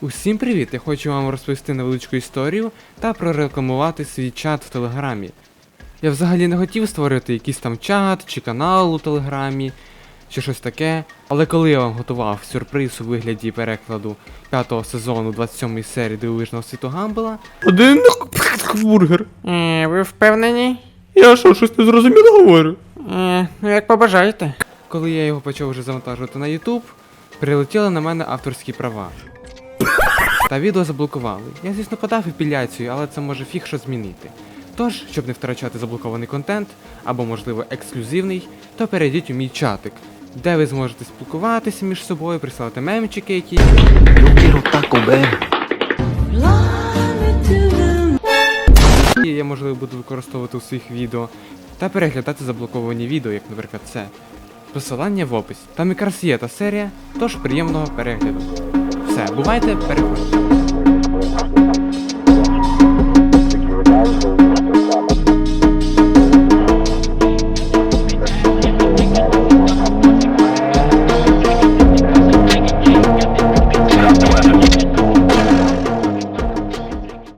Усім привіт! Я хочу вам розповісти невеличку історію та прорекламувати свій чат в Телеграмі. Я взагалі не хотів створити якийсь там чат чи канал у Телеграмі, чи щось таке, але коли я вам готував сюрприз у вигляді перекладу п'ятого сезону 27-ї серії дивовижного світу Гамбела, один бургер. Е, ви впевнені? Я що, щось незрозуміло говорю? Е, ну як побажаєте. Коли я його почав вже завантажувати на YouTube, прилетіли на мене авторські права. Та відео заблокували. Я, звісно, подав апеляцію, але це може фіг що змінити. Тож, щоб не втрачати заблокований контент, або, можливо, ексклюзивний, то перейдіть у мій чатик, де ви зможете спілкуватися між собою, присилати мемчики, які. І я, можливо, буду використовувати у своїх відео, та переглядати заблоковані відео, як, наприклад, це. Посилання в описі. Там якраз є та серія, тож приємного перегляду. Все, бувайте, переходьте.